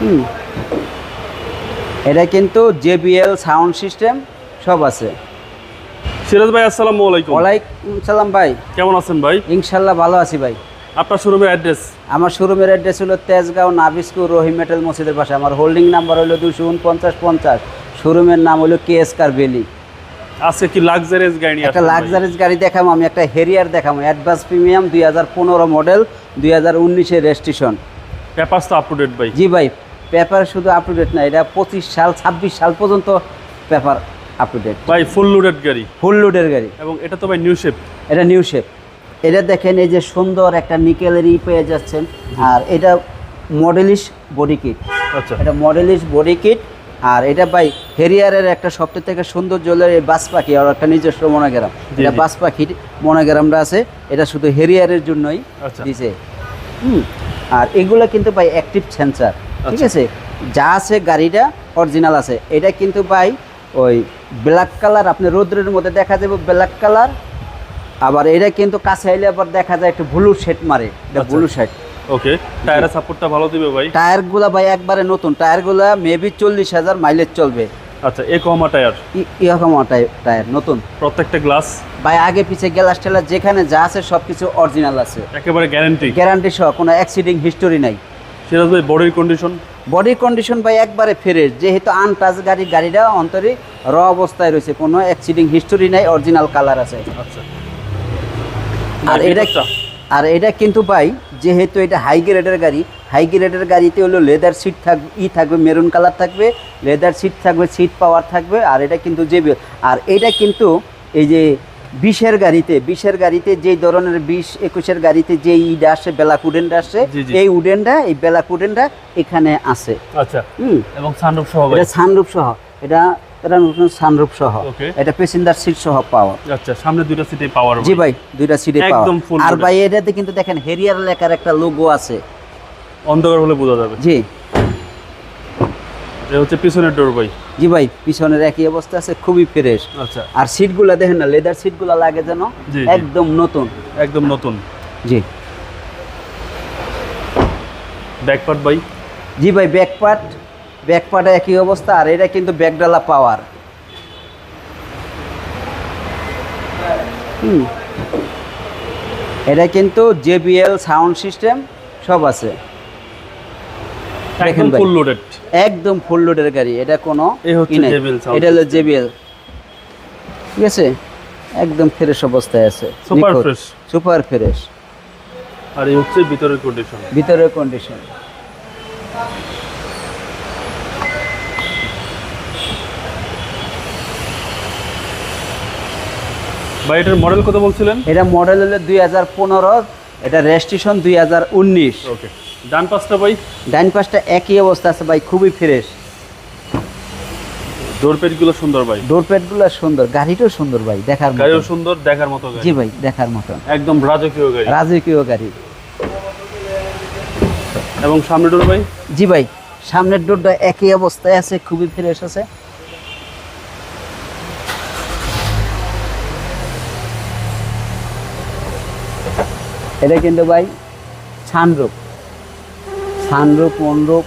হুম। এটা কিন্তু JBL sound system সব আছে। সিরাজ ভাই আসসালামু আলাইকুম। ওয়ালাইকুম সালাম ভাই। কেমন আছেন ভাই? ইনশাল্লাহ ভালো আছি ভাই। আপনার শোরুমের অ্যাড্রেস? আমার শোরুমের অ্যাড্রেস হলো তেজগাঁও নাবিস্কু রহিম মেটাল মসজিদের পাশে। আমার হোল্ডিং নাম্বার হলো দুশো উনপঞ্চাশ পঞ্চাশ। শোরুমের নাম হলো কে এস কার ভ্যালি। আজকে কি লাক্সারিয়াস গাড়ি একটা? লাক্সারিজ গাড়ি দেখাবো আমি একটা হেরিয়ার দেখাবো। অ্যাডভান্স প্রিমিয়াম দুই হাজার পনেরো মডেল দুই হাজার উনিশের রেজিস্ট্রেশন। পেপারস তো আপ টু ডেট ভাই। জি ভাই পেপার শুধু আপ টু ডেট না এটা পঁচিশ সাল ছাব্বিশ সাল পর্যন্ত পেপার আপ টু ডেট ভাই ফুল লোডেড গাড়ি। ফুল লোডের গাড়ি। এবং এটা তো ভাই নিউ শেপ এটা নিউ শেপ এটা দেখেন এই যে সুন্দর একটা নিকেলের ই পেয়ে যাচ্ছেন। আর এটা মডেলিশ বডি কিট আচ্ছা। এটা মডেলিশ বডি কিট আর এটা ভাই হেরিয়ারের একটা সবথেকে থেকে সুন্দর জলের এই বাস পাখি আর একটা নিজস্ব মনোগ্রাম এটা। বাস পাখির মনোগ্রামটা আছে। এটা শুধু হেরিয়ারের জন্যই আচ্ছা। দিছে। হুম। আর এগুলো কিন্তু ভাই অ্যাক্টিভ সেন্সার ঠিক আচ্ছা। আছে? যা আছে গাড়িটা অরিজিনাল আছে। এটা কিন্তু ভাই ওই ব্ল্যাক কালার আপনি রোদ্রের মধ্যে দেখা যাবে ব্ল্যাক কালার আবার এটা কিন্তু কাছে আইলে আবার দেখা যায় একটু ব্লু শেড মারে। এটা। ব্লু শেড ওকে টায়ারের সাপোর্টটা ভালো দিবে ভাই? টায়ারগুলা ভাই একবারে নতুন। টায়ারগুলা মেবি চল্লিশ হাজার মাইলেজ চলবে। আচ্ছা এ কমা টায়ার এরকম টায়ার নতুন। প্রত্যেকটা গ্লাস ভাই আগে পিছে গ্লাস টেলার যেখানে যা আছে সব কিছু অরিজিনাল আছে। একেবারে গ্যারান্টি গ্যারান্টি সহ কোনো অ্যাক্সিডেন্ট হিস্টোরি নাই। সিরাজ ভাই বডির কন্ডিশন বডি কন্ডিশন ভাই একবারে ফ্রেশ যেহেতু আনটাচ গাড়ি গাড়িটা অন্তরে র অবস্থায় রয়েছে। কোনো অ্যাক্সিডেন্ট হিস্টোরি নাই অরিজিনাল কালার আছে। আচ্ছা। আর এটা আর এটা কিন্তু ভাই যেহেতু এটা হাই গ্রেডের গাড়ি হাই গ্রেডের গাড়িতে হলো লেদার সিট থাকবে ই থাকবে মেরুন কালার থাকবে লেদার সিট থাকবে সিট পাওয়ার থাকবে আর এটা কিন্তু যে আর এটা কিন্তু এই যে বিশের গাড়িতে বিশের গাড়িতে যেই ধরনের বিশ একুশের গাড়িতে যে ইডা আসে বেলাক উডেনটা আসে। এই উডেনটা এই বেলাক উডেনটা এখানে আছে। আচ্ছা। হুম। এবং সানরুফ সহ এটা সানরূপ সহ। এটা এটা নতুন সানরূপ সহ। এটা প্যাসেঞ্জার সিট সহ পাওয়া। আচ্ছা সামনে দুইটা সিটে পাওয়ার জি ভাই দুইটা সিটে পাওয়া একদম full আর ভাই এটাতে কিন্তু দেখেন হেরিয়ার লেখার একটা লোগো আছে। অন্ধকার হলে বোঝা যাবে। জি। এটা হচ্ছে পিছনের ডোর ভাই। জি ভাই পিছনের একই অবস্থা আছে খুবই ফ্রেশ আচ্ছা। আর সিটগুলা দেখেন না লেদার সিটগুলা লাগে যেন। একদম নতুন। একদম নতুন। জি। ব্যাকপার্ট ভাই? জি ভাই ব্যাক পার্ট ব্যাক পার্টে একই অবস্থা আর এটা কিন্তু ব্যাকডালা পাওয়ার। হুম। এটা কিন্তু জেবিএল সাউন্ড সিস্টেম সব আছে। দেখেন ফুল লোডেড একদম ফুল লোডের গাড়ি এটা কোনো এটা হলো জেবিএল ঠিক আছে? একদম ফ্রেশ অবস্থায় আছে। Super fresh। সুপার ফ্রেশ আর এই হচ্ছে ভিতরের কন্ডিশন ভিতরের কন্ডিশন ভাই এটার মডেল কত বলছিলেন? এটা মডেল হলো দুই হাজার পনেরো এটা রেজিস্ট্রেশন দুই হাজার উনিশ। ওকে ডান পাশটা ভাই? ডাইন পাশটা একই অবস্থা আছে ভাই খুবই ফ্রেশ ডোরগুলো সুন্দর ভাই। ডোর প্যাডগুলো সুন্দর গাড়িটাও সুন্দর ভাই দেখার মতো। গাড়িও সুন্দর দেখার মতো গাড়ি। জি ভাই দেখার মতো। একদম রাজকীয় গাড়ি। রাজকীয় গাড়ি। এবং সামনে ডোর ভাই? জি ভাই সামনের ডোরটা একই অবস্থায় আছে খুবই ফ্রেশ আছে। এটা কিন্তু ভাই ছানরূপ। ছানরূপ মনরূপ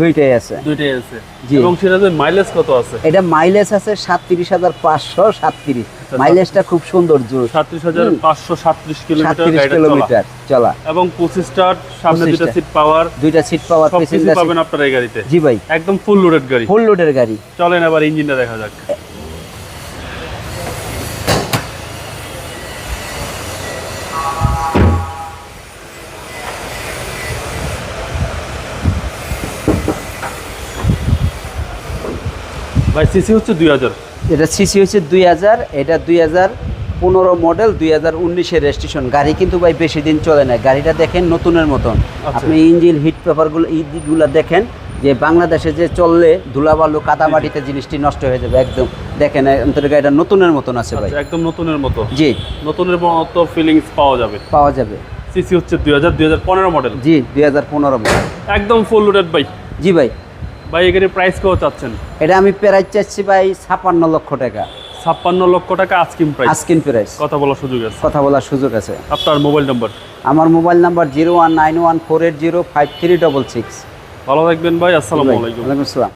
দুইটাই আছে। দুইটাই আছে। জি। এবং সিরাজের মাইলেজ কত আছে? এটা মাইলেজ আছে সাতত্রিশ হাজার পাঁচশো সাতত্রিশ। মাইলেজটা খুব সুন্দর জোর। সাতত্রিশ হাজার পাঁচশো সাতত্রিশ কিলোমিটার কিলোমিটার চলা। এবং পঁচিশ স্টার সামনে দুইটা সিট পাওয়ার দুইটা সিট পাওয়ার প্যাসেঞ্জার পাবেন আপনার এই গাড়িতে। জি ভাই। একদম ফুল লোডেড গাড়ি। ফুল লোডের গাড়ি। চলেন আবার ইঞ্জিনটা দেখা যাক। ভাই সিসি হচ্ছে দুই হাজার। এটা সিসি হচ্ছে দুই হাজার এটা দুই হাজার পনেরো মডেল দুই হাজার উনিশের রেজিস্ট্রেশন গাড়ি কিন্তু ভাই বেশি দিন চলে না। গাড়িটা দেখেন নতুনের মতন। আচ্ছা। আপনি ইঞ্জিন হিট পেপারগুলো ইগুলো দেখেন যে বাংলাদেশে যে চললে ধুলাবালু কাদামাটিতে জিনিসটি নষ্ট হয়ে যাবে একদম। দেখেন অন্তর গাড়িটা নতুনের মতন আছে ভাই। আচ্ছা, একদম নতুনের মতো। জি। নতুনের মতো ফিলিংস পাওয়া যাবে। পাওয়া যাবে। সিসি হচ্ছে দুই হাজার দুই হাজার পনেরো মডেল জি দুই হাজার পনেরো মডেল একদম ফুল লোডেড ভাই। জি ভাই। ভাই এর প্রাইস কত চাচ্ছেন? এটা আমি প্রাইস চাচ্ছি ভাই ছাপ্পান্ন লক্ষ টাকা। ছাপ্পান্ন লক্ষ টাকা আজকিম প্রাইস আস্কিন প্রাইস কথা বলার সুযোগ আছে? কথা বলার সুযোগ আছে। আপনার মোবাইল নম্বর আমার mobile number zero one nine one four eight zero five three double six. ভালো থাকবেন ভাই আসসালামু আলাইকুম। আসসালাম।